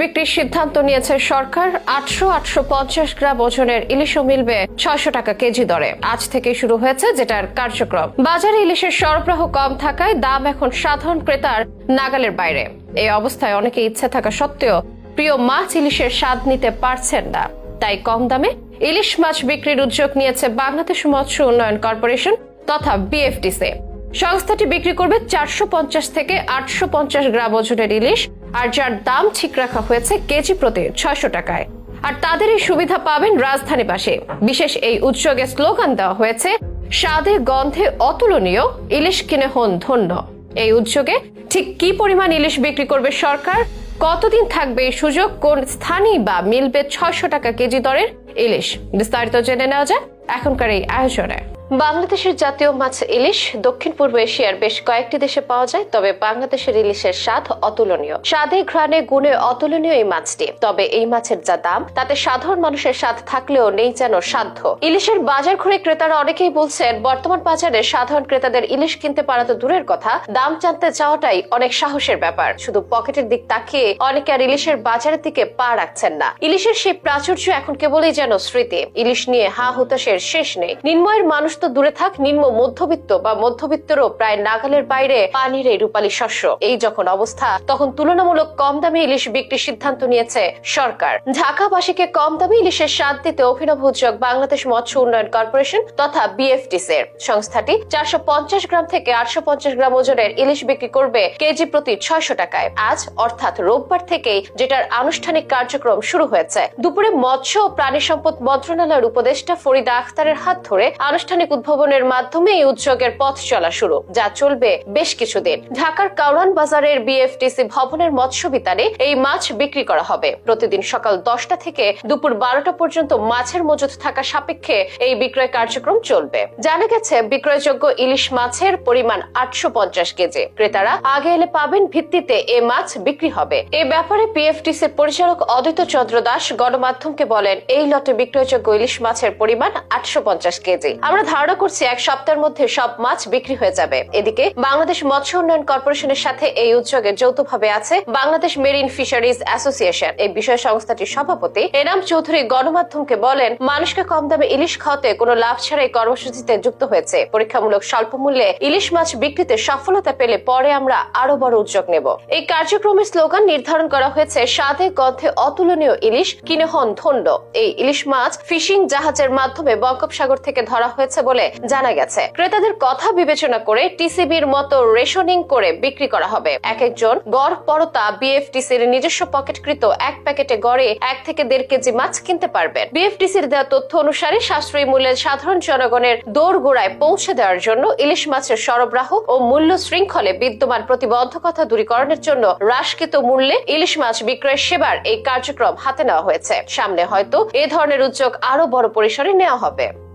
বিক্রির সিদ্ধান্ত নিয়েছে সরকার। আটশো আটশো পঞ্চাশ গ্রাম ওজনের ইলিশও মিলবে ছয়শো টাকা কেজি দরে। আজ থেকে শুরু হয়েছে যেটার কার্যক্রম। বাজারে ইলিশের সরবরাহ কম থাকায় দাম এখন সাধারণ ক্রেতার নাগালের বাইরে। এই অবস্থায় অনেকে ইচ্ছে থাকা সত্ত্বেও প্রিয় মাছ ইলিশের স্বাদ নিতে পারছেন না। তাই কম দামে ইলিশ মাছ বিক্রির উদ্যোগ নিয়েছে বাংলাদেশ মৎস্য উন্নয়ন কর্পোরেশন তথা বিএফটিসি সংস্থাটি বিক্রি করবে চারশো পঞ্চাশ থেকে আটশো পঞ্চাশ গ্রাম ওজনের ইলিশ আর যার দাম ঠিক রাখা হয়েছে কেজি প্রতি ছয়শো টাকায়। আর তাদের এই সুবিধা পাবেন রাজধানীবাসী বিশেষ এই উদ্যোগে স্লোগান দেওয়া হয়েছে, স্বাদে গন্ধে অতুলনীয় ইলিশ কিনে হন ধন্য। এই উদ্যোগে ঠিক কি পরিমাণ ইলিশ বিক্রি করবে সরকার? কতদিন থাকবে এই সুযোগ? কোন স্থানেই বা মিলবে ছয়শো টাকা কেজি দরের ইলিশ? বিস্তারিত জেনে নেওয়া যায় এখনকার এই আয়োজনে। বাংলাদেশের জাতীয় মাছ ইলিশ দক্ষিণ পূর্ব এশিয়ার বেশ কয়েকটি দেশে পাওয়া যায়, তবে বাংলাদেশের ইলিশের স্বাদ অতুলনীয়। স্বাদে ঘ্রাণে গুণে অতুলনীয় এই মাছটি। তবে এই মাছের যা দাম, তাতে সাধারণ মানুষের স্বাদ থাকলেও নেই যেন সাধ্য। ইলিশের বাজার ঘুরে ক্রেতারা অনেকেই বলছেন, বর্তমান বাজারে সাধারণ ক্রেতাদের ইলিশ কিনতে পারা তো দূরের কথা, দাম জানতে চাওয়াটাই অনেক সাহসের ব্যাপার। শুধু পকেটের দিক তাকিয়ে অনেকে আর ইলিশের বাজারের দিকে পা রাখছেন না। ইলিশের সেই প্রাচুর্য এখন কেবলই যেন স্মৃতি। ইলিশ নিয়ে হা হুতাশের শেষ নেই। নিম্নয়ের মানুষ তো দূরে থাক, নিম্ন মধ্যবিত্ত বা মধ্যবিত্তরও প্রায় নাগালের বাইরে পানির এই রূপালী শস্য। এই যখন অবস্থা, তখন তুলনামূলক কম দামে ইলিশ বিক্রির সিদ্ধান্ত নিয়েছে সরকার। ঢাকাবাসীকে কম দামে ইলিশের স্বাদ দিতে অভিনব উদ্যোগ বাংলাদেশ মৎস্য উন্নয়ন কর্পোরেশন তথা বিএফটিস এর সংস্থাটি চারশো পঞ্চাশ গ্রাম থেকে আটশো পঞ্চাশ গ্রাম ওজনের ইলিশ বিক্রি করবে কেজি প্রতি ছয়শো টাকায়। আজ, অর্থাৎ রোববার থেকেই যেটার আনুষ্ঠানিক কার্যক্রম শুরু হয়েছে। দুপুরে মৎস্য ও প্রাণী সম্পদ মন্ত্রণালয়ের উপদেষ্টা ফরিদা আখতারের হাত ধরে আনুষ্ঠানিক উদ্ভাবনের মাধ্যমে এই উদ্যোগের পথ চলা শুরু, যা চলবে বেশ কিছুদিন। ঢাকার কাউরান বাজারের বিএফটিসি ভবনের মৎস্য বিতানে এই মাছ বিক্রি করা হবে। প্রতিদিন সকাল দশটা থেকে দুপুর বারোটা পর্যন্ত মাছের মজুত থাকা সাপেক্ষে এই বিক্রয় কার্যক্রম চলবে। জানা গেছে, বিক্রয়যোগ্য ইলিশ মাছের পরিমাণ আটশো পঞ্চাশ কেজি। ক্রেতারা আগে এলে পাবেন ভিত্তিতে এ মাছ বিক্রি হবে। এ ব্যাপারে পিএফটিসির পরিচালক অদ্বৈত চন্দ্র দাস গণমাধ্যমকে বলেন, এই লটে বিক্রয়যোগ্য ইলিশ মাছের পরিমাণ আটশো পঞ্চাশ কেজি। আমরা ধারণা করছি এক সপ্তাহের মধ্যে সব মাছ বিক্রি হয়ে যাবে। এদিকে বাংলাদেশ মৎস্য উন্নয়ন কর্পোরেশনের সাথে এই উদ্যোগে যৌথভাবে আছে বাংলাদেশ মেরিন ফিশারিজ অ্যাসোসিয়েশন। এই বিষয় সংস্থাটির সভাপতি এনাম চৌধুরী গণমাধ্যমকে বলেন, মানুষকে কম দামে ইলিশ খাওয়াতে কোনো লাভ ছাড়াই কর্মসূচিতে যুক্ত হয়েছে। পরীক্ষামূলক স্বল্প মূল্যে ইলিশ মাছ বিক্রিতে সফলতা পেলে পরে আমরা আরও বড় উদ্যোগ নেব। এই কার্যক্রমের স্লোগান নির্ধারণ করা হয়েছে, স্বাদে গন্ধে অতুলনীয় ইলিশ, কিনে হন ধন্য। এই ইলিশ মাছ ফিশিং জাহাজের মাধ্যমে বঙ্গোপসাগর থেকে ধরা হয়েছে বলে জানা গেছে। ক্রেতাদের কথা বিবেচনা করে টিসিবির মতো রেশনিং করে বিক্রি করা হবে। এক একজন গড় পরতা বিএফটিসির নিজস্ব পকেটকৃত এক প্যাকেটে গড়ে এক থেকে দেড় কেজি মাছ কিনতে পারবেন। বিএফটিসির দেওয়া তথ্য অনুসারে সাশ্রয়ী মূল্যে সাধারণ জনগণের দৌড় গোড়ায় পৌঁছে দেওয়ার জন্য ইলিশ মাছের সরবরাহ ও মূল্য শৃঙ্খলে বিদ্যমান প্রতিবন্ধকতা দূরীকরণের জন্য হ্রাসকৃত মূল্যে ইলিশ মাছ বিক্রয় সেবার এই কার্যক্রম হাতে নেওয়া হয়েছে। সামনে হয়তো এ ধরনের উদ্যোগ আরও বড় পরিসরে নেওয়া হবে।